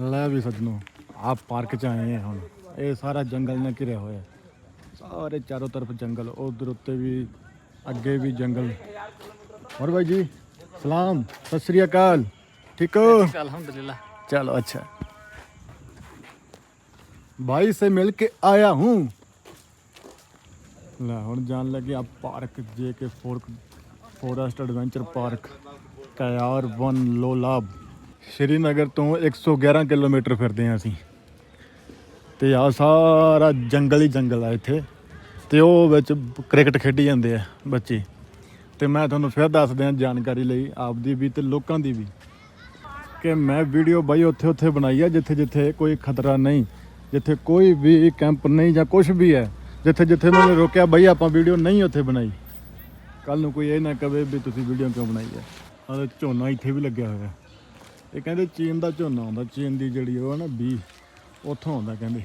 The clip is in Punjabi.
ਲੈ ਵੀ ਸੱਜਣੋ ਆਪ ਪਾਰਕ ਚ ਆਏ ਹਾਂ ਹੁਣ। ਇਹ ਸਾਰਾ ਜੰਗਲ ਨੇ ਘਿਰਿਆ ਹੋਇਆ। ਸਾਰੇ ਚਾਰੋਂ ਤਰਫ ਜੰਗਲ ਉਧਰ ਉੱਤੇ ਵੀ ਅੱਗੇ ਵੀ ਜੰਗਲ। ਹੋਰ ਭਾਈ ਜੀ ਸਲਾਮ ਸਤਿ ਸ੍ਰੀ ਅਕਾਲ। ਠੀਕ ਹੋ? ਅਲਹਮਦੁਲਿਲਾ। ਚਲੋ ਅੱਛਾ। ਭਾਈ ਸੇ ਮਿਲ ਕੇ ਆਇਆ ਹੂੰ। ਲੈ ਹੁਣ ਜਾਣ ਲੱਗੇ ਆ ਪਾਰਕ ਜੇ ਕੇ ਫੋਰਕ ਫੋਰੈਸਟ ਐਡਵੈਂਚਰ ਪਾਰਕ ਕਯਾਰ ਵਨ ਲੋਲਾਬ। ਸ਼੍ਰੀਨਗਰ ਤੋਂ 111 ਕਿਲੋਮੀਟਰ ਫਿਰਦੇ ਆ ਅਸੀਂ। ਤੇ ਆ ਸਾਰਾ ਜੰਗਲ ਹੀ ਜੰਗਲ ਆ ਇੱਥੇ। ਤੇ ਉਹ ਵਿੱਚ ਕ੍ਰਿਕਟ ਖੇਡੀ ਜਾਂਦੇ ਆ ਬੱਚੇ। ਤੇ ਮੈਂ ਤੁਹਾਨੂੰ ਫਿਰ ਦੱਸ ਦਿਆਂ ਜਾਣਕਾਰੀ ਲਈ ਆਪਦੀ ਵੀ ਤੇ ਲੋਕਾਂ ਦੀ ਵੀ ਕਿ ਮੈਂ ਵੀਡੀਓ ਬਾਈ ਉੱਥੇ ਉੱਥੇ ਬਣਾਈ ਆ, ਜਿੱਥੇ ਜਿੱਥੇ ਕੋਈ ਖਤਰਾ ਨਹੀਂ, ਜਿੱਥੇ ਕੋਈ ਵੀ ਕੈਂਪ ਨਹੀਂ ਜਾਂ ਕੁਝ ਵੀ ਹੈ, ਜਿੱਥੇ ਜਿੱਥੇ ਮੈਨੂੰ ਰੋਕਿਆ, ਬਾਈ ਆਪਾਂ ਵੀਡੀਓ ਨਹੀਂ ਉੱਥੇ ਬਣਾਈ। ਕੱਲ ਨੂੰ ਕੋਈ ਇਹ ਨਾ ਕਵੇ ਵੀ ਤੁਸੀਂ ਵੀਡੀਓ ਕਿਉਂ ਬਣਾਈ ਹੈ। ਆਹ ਝੋਨਾ ਇੱਥੇ ਵੀ ਲੱਗਿਆ ਹੋਇਆ। ਇਹ ਕਹਿੰਦੇ ਚੀਨ ਦਾ ਝੋਨਾ ਆਉਂਦਾ ਚੀਨ ਦੀ ਜਿਹੜੀ ਉਹ ਹੈ ਨਾ ਬੀ, ਉੱਥੋਂ ਆਉਂਦਾ ਕਹਿੰਦੇ।